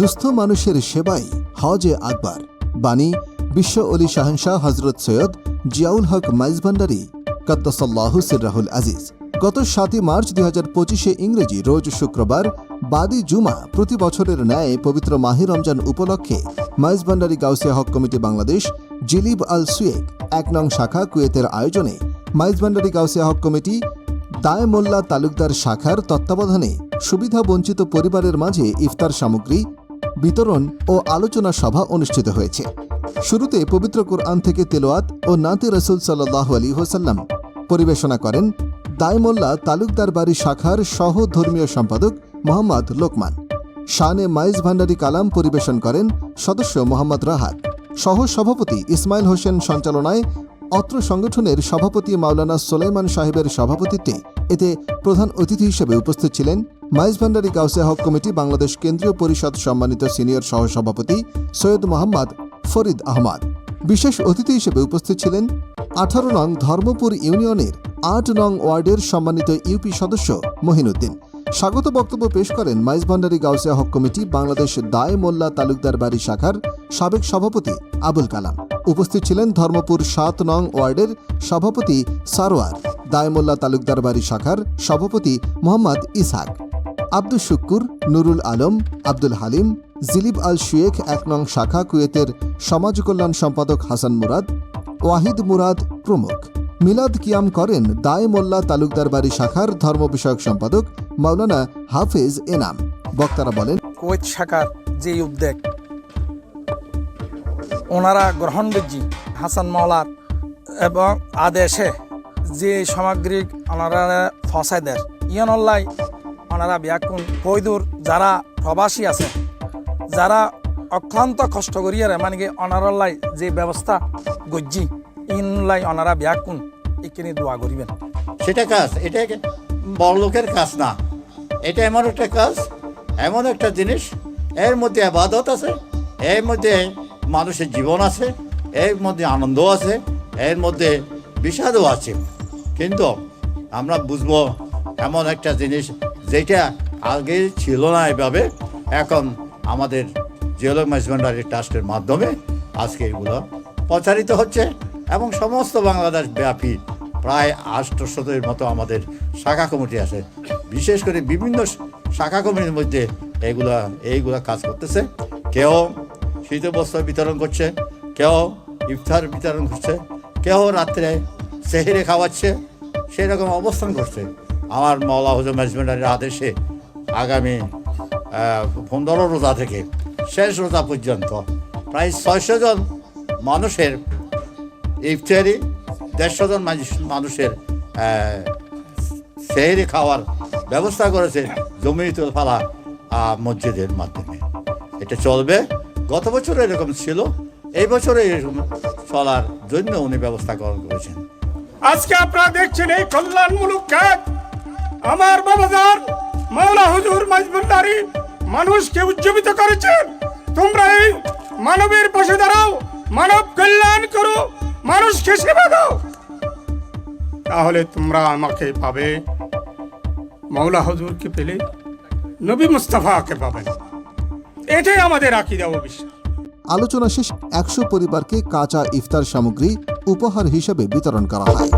দুস্থ মানুষের সেবাই হজে আকবার। বাণী, বিশ্ব অলি শাহনশাহ হজরত সৈয়দ জিয়াউল হক মাইজভান্ডারি, কদ্দসাল্লাহ সিররাহুল আজিজ। গত সাতই মার্চ দুই হাজার পঁচিশে ইংরেজি রোজ শুক্রবার, বাদি জুমা প্রতি বছরের ন্যায় পবিত্র মাহি রমজান উপলক্ষে Maijbhandari Gausia Haq committee Bangladesh, Jleeb Al Shuyoukh এক নং শাখা কুয়েতের আয়োজনে মাইজভান্ডারি গাউসিয়া হক কমিটি দায় মোল্লা তালুকদার শাখার তত্ত্বাবধানে সুবিধা বঞ্চিত পরিবারের মাঝে ইফতার সামগ্রী বিতরণ ও আলোচনা সভা অনুষ্ঠিত হয়েছে। শুরুতে পবিত্র কোরআন থেকে তেলোয়াত ও নাতে রসুল সাল্লাহ আলী হোসাল্লাম পরিবেশনা করেন দায়মোল্লা তালুকদার বাড়ি শাখার সহ ধর্মীয় সম্পাদক মোহাম্মদ লোকমান। শানে মাইজ ভান্ডারী কালাম পরিবেশন করেন সদস্য মোহাম্মদ রাহাত। সহ সভাপতি ইসমাইল হোসেন সঞ্চালনায় অত্র সংগঠনের সভাপতি মাওলানা সোলাইমান সাহেবের সভাপতিত্বে এতে প্রধান অতিথি হিসেবে উপস্থিত ছিলেন মাইজ ভান্ডারি গাউসিয়া হক কমিটি বাংলাদেশ কেন্দ্রীয় পরিষদ সম্মানিত সিনিয়র সহসভাপতি সৈয়দ মোহাম্মদ ফরিদ আহমদ। বিশেষ অতিথি হিসেবে উপস্থিত ছিলেন আঠারো নং ধর্মপুর ইউনিয়নের আট নং ওয়ার্ডের সম্মানিত ইউপি সদস্য মহিনুদ্দিন। স্বাগত বক্তব্য পেশ করেন মাইজ ভান্ডারী গাউসিয়া হক কমিটি বাংলাদেশ দায় মোল্লা তালুকদার বাড়ি শাখার সাবেক সভাপতি আবুল কালাম। উপস্থিত ছিলেন ধর্মপুর সাত নং ওয়ার্ডের সভাপতি সারোয়ার দায়মোল্লা তালুকদার বাড়ি শাখার সভাপতি মোহাম্মদ ইসহাক। আব্দুল শুক্কুর, নুরুল আলম, আব্দুল হালিম, জিলিব আল শেখ এক নং শাখা কুয়েতের সমাজ কল্যাণ সম্পাদক হাসান মুরাদ, ওয়াহিদ মুরাদ প্রমুখ। মিলাদ কিয়াম করেন দায় মোল্লা তালুকদার বাড়ি শাখার ধর্ম বিষয়ক সম্পাদক মাওলানা হাফেজ এনাম। বক্তারা বলেন, কুয়েত শাখার যে উদ্যোগ, ওনারা গ্রহণ করছি হাসান মাওলার এবং আদেশে যে সামগ্রিক ওনারা ফসাই দেয় ইয়ানল্লাই ওনারা ব্যাকুন কৈদুর যারা প্রবাসী আছে। যারা অক্লান্ত কষ্ট করিয়ার মানে কি অনারল্লাই যে ব্যবস্থা গজ্জি ইনলাই অনারা ব্যাকুন এখানে দোয়া করিবেন সেটা কাজ, এটা বড় লোকের কাজ না। এটা এমন একটা কাজ, এমন একটা জিনিস, এর মধ্যে আবাদত আছে, এর মধ্যে মানুষের জীবন আছে, এর মধ্যে আনন্দ আছে, এর মধ্যে বিষাদও আছে। কিন্তু আমরা বুঝব এমন একটা জিনিস যেটা আগে ছিল না এভাবে, এখন আমাদের জিওলগ ম্যানেজমেন্টারি ট্রাস্টের মাধ্যমে আজকে এগুলো প্রচারিত হচ্ছে এবং সমস্ত বাংলাদেশ ব্যাপী প্রায় আষ্টশতের মতো আমাদের শাখা কমিটি আছে। বিশেষ করে বিভিন্ন শাখা কমিটির মধ্যে এগুলা, এইগুলা কাজ করতেছে। কেউ শীত বস্ত্র বিতরণ করছে, কেউ ইফতার বিতরণ করছে, কেউ রাত্রে সেহেরে খাওয়াচ্ছে সেই রকম অবস্থান করছে। আমার মৌলা হুজুর ম্যানেজমেন্টের আদেশে আগামী পনেরো রোজা থেকে শেষ রোজা পর্যন্ত প্রায় ছয়শো জন মানুষের ইফতারি, দেড়শো জন মানুষের সেহেরি খাওয়ার ব্যবস্থা করেছে জমিতুল ফালা মসজিদের মাধ্যমে। এটা চলবে। গত বছর এরকম ছিল। এই বছরে এরকম চলার জন্য উনি ব্যবস্থা গ্রহণ করেছেন। আজকে আপনারা দেখছেন এই কল্যাণমূলক কাজ। আমার বাবাজান, মাওলা হুজুর মাজবুরদারি মানুষকে উজ্জীবিত করেছেন তোমরা এই মানবের পাশে দাঁড়াও, মানব কল্যাণ করো, মানুষকে সেবা দাও। তাহলে তোমরা আমাকে পাবে? মাওলা হুজুরকে পেলে নবী মুস্তাফাকে পাবেন এটাই আমাদের আকিদা ও বিশ্বাস। আলোচনা শেষ, একশো পরিবারকে কাঁচা ইফতার সামগ্রী উপহার হিসেবে বিতরণ করা হয়।